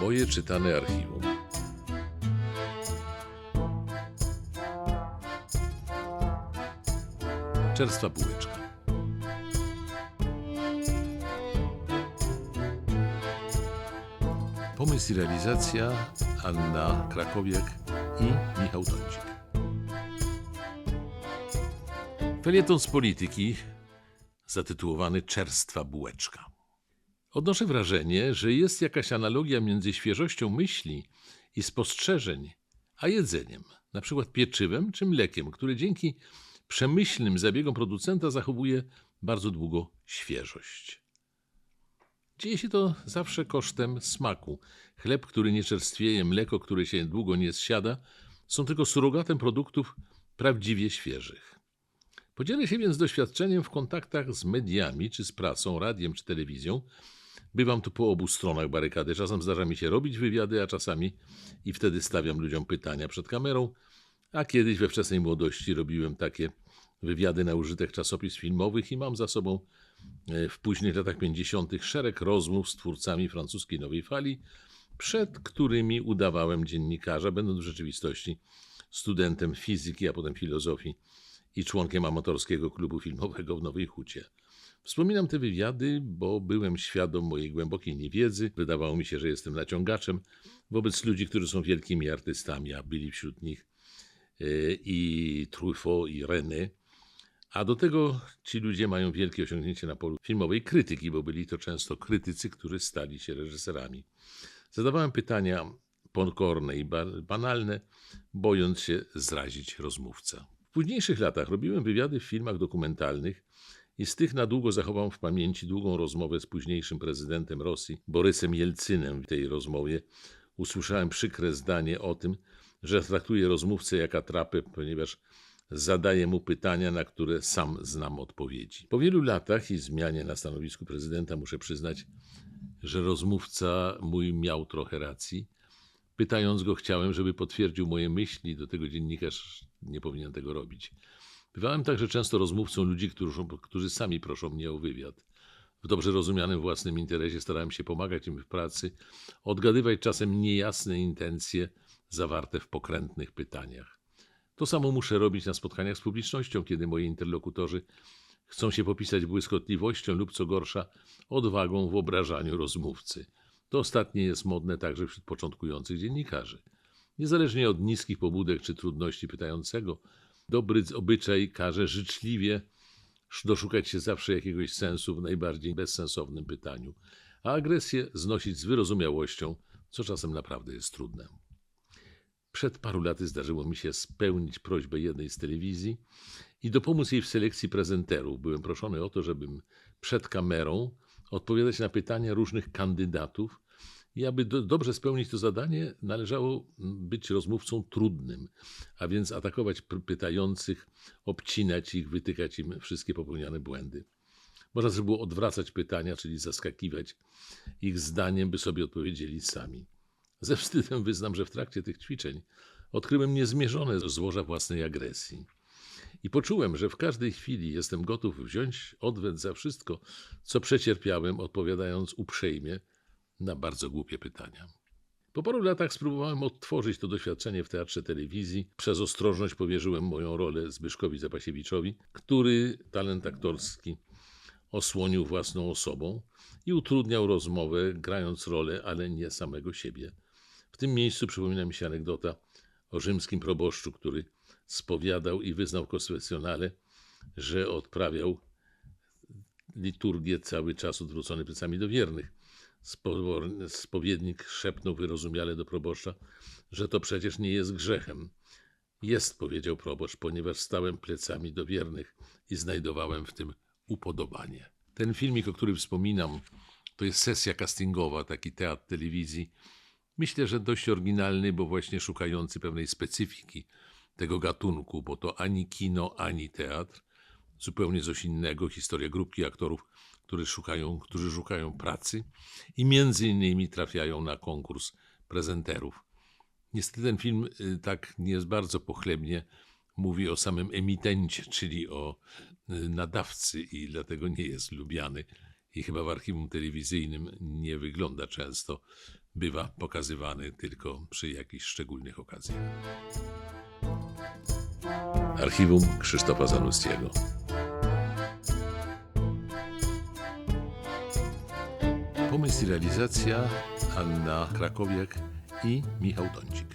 Moje czytane archiwum. Czerstwa bułeczka. Pomysł i realizacja Anna Krakowiak i Michał Tącik. Felieton z polityki zatytułowany Czerstwa bułeczka. Odnoszę wrażenie, że jest jakaś analogia między świeżością myśli i spostrzeżeń, a jedzeniem, na przykład pieczywem czy mlekiem, które dzięki przemyślnym zabiegom producenta zachowuje bardzo długo świeżość. Dzieje się to zawsze kosztem smaku. Chleb, który nie czerstwieje, mleko, które się długo nie zsiada, są tylko surogatem produktów prawdziwie świeżych. Podzielę się więc doświadczeniem w kontaktach z mediami, czy z prasą, radiem, czy telewizją. Bywam tu po obu stronach barykady. Czasem zdarza mi się robić wywiady, a czasami i wtedy stawiam ludziom pytania przed kamerą. A kiedyś we wczesnej młodości robiłem takie wywiady na użytek czasopism filmowych i mam za sobą e, w późnych latach 50. szereg rozmów z twórcami francuskiej nowej fali, przed którymi udawałem dziennikarza, będąc w rzeczywistości studentem fizyki, a potem filozofii i członkiem amatorskiego klubu filmowego w Nowej Hucie. Wspominam te wywiady, bo byłem świadom mojej głębokiej niewiedzy. Wydawało mi się, że jestem naciągaczem wobec ludzi, którzy są wielkimi artystami, a byli wśród nich e, i Truffaut, i René. A do tego ci ludzie mają wielkie osiągnięcie na polu filmowej krytyki, bo byli to często krytycy, którzy stali się reżyserami. Zadawałem pytania pokorne i ba- banalne, bojąc się zrazić rozmówcę. W późniejszych latach robiłem wywiady w filmach dokumentalnych i z tych na długo zachowam w pamięci długą rozmowę z późniejszym prezydentem Rosji, Borysem Jelcynem. W tej rozmowie usłyszałem przykre zdanie o tym, że traktuje rozmówcę jak atrapę, ponieważ zadaje mu pytania, na które sam znam odpowiedzi. Po wielu latach i zmianie na stanowisku prezydenta muszę przyznać, że rozmówca mój miał trochę racji. Pytając go, chciałem, żeby potwierdził moje myśli, do tego dziennikarz nie powinien tego robić. Bywałem także często rozmówcą ludzi, którzy, którzy sami proszą mnie o wywiad. W dobrze rozumianym własnym interesie starałem się pomagać im w pracy, odgadywać czasem niejasne intencje zawarte w pokrętnych pytaniach. To samo muszę robić na spotkaniach z publicznością, kiedy moi interlokutorzy chcą się popisać błyskotliwością lub co gorsza odwagą w obrażaniu rozmówcy. To ostatnie jest modne także wśród początkujących dziennikarzy. Niezależnie od niskich pobudek czy trudności pytającego, dobry obyczaj każe życzliwie doszukać się zawsze jakiegoś sensu w najbardziej bezsensownym pytaniu, a agresję znosić z wyrozumiałością, co czasem naprawdę jest trudne. Przed paru laty zdarzyło mi się spełnić prośbę jednej z telewizji i dopomóc jej w selekcji prezenterów. Byłem proszony o to, żebym przed kamerą odpowiadać na pytania różnych kandydatów i aby do, dobrze spełnić to zadanie, należało być rozmówcą trudnym, a więc atakować pytających, obcinać ich, wytykać im wszystkie popełniane błędy. Można też było odwracać pytania, czyli zaskakiwać ich zdaniem, by sobie odpowiedzieli sami. Ze wstydem wyznam, że w trakcie tych ćwiczeń odkryłem niezmierzone złoża własnej agresji. I poczułem, że w każdej chwili jestem gotów wziąć odwet za wszystko, co przecierpiałem, odpowiadając uprzejmie na bardzo głupie pytania. Po paru latach spróbowałem odtworzyć to doświadczenie w teatrze telewizji. Przez ostrożność powierzyłem moją rolę Zbyszkowi Zapasiewiczowi, który talent aktorski osłonił własną osobą i utrudniał rozmowę, grając rolę, ale nie samego siebie. W tym miejscu przypomina mi się anegdota o rzymskim proboszczu, który spowiadał i wyznał konfesjonale, że odprawiał liturgię cały czas odwrócony plecami do wiernych. Spowiednik szepnął wyrozumiale do proboszcza, że to przecież nie jest grzechem. Jest, powiedział proboszcz, ponieważ stałem plecami do wiernych i znajdowałem w tym upodobanie. Ten filmik, o którym wspominam, to jest sesja castingowa, taki teatr telewizji. Myślę, że dość oryginalny, bo właśnie szukający pewnej specyfiki tego gatunku, bo to ani kino, ani teatr. Zupełnie coś innego, historia grupki aktorów, którzy szukają, którzy szukają pracy i między innymi trafiają na konkurs prezenterów. Niestety ten film y, tak nie bardzo pochlebnie mówi o samym emitencie, czyli o y, nadawcy i dlatego nie jest lubiany i chyba w archiwum telewizyjnym nie wygląda często bywa pokazywany tylko przy jakichś szczególnych okazjach. Archiwum Krzysztofa Zanustiego. Pomysł i realizacja Anna Krakowiak i Michał Tącik.